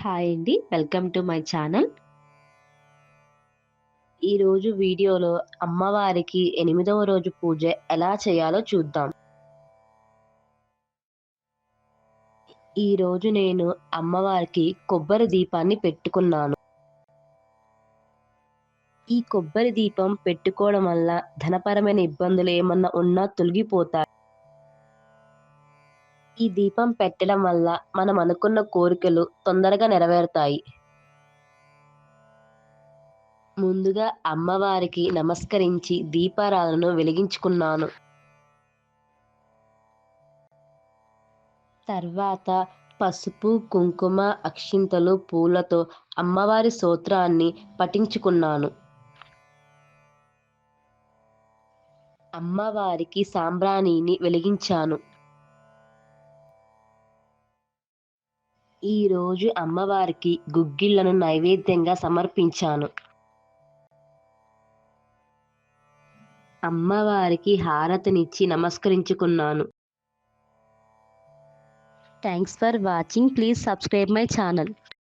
Hi అండి. Welcome to my channel. ఈరోజు వీడియోలో అమ్మవారికి ఎనిమిదవ రోజు పూజ ఎలా చేయాలో చూద్దాం. ఈరోజు నేను అమ్మవారికి కొబ్బరి దీపాన్ని పెట్టుకున్నాను. ఈ కొబ్బరి దీపం పెట్టుకోవడం వల్ల ధనపరమైన ఇబ్బందులు ఏమన్నా ఉన్నా తొలగిపోతాయి. ఈ దీపం పెట్టడం వల్ల మనం అనుకున్న కోరికలు తొందరగా నెరవేరుతాయి. ముందుగా అమ్మవారికి నమస్కరించి దీపారాధనను వెలిగించుకున్నాను. తర్వాత పసుపు, కుంకుమ, అక్షింతలు, పూలతో అమ్మవారి సూత్రాన్ని పఠించుకున్నాను. అమ్మవారికి సాంబ్రాణిని వెలిగించాను. ఈరోజు అమ్మవారికి గుగ్గిళ్ళను నైవేద్యంగా సమర్పించాను. అమ్మవారికి హారతినిచ్చి నమస్కరించుకున్నాను. Thanks for watching. Please subscribe my channel.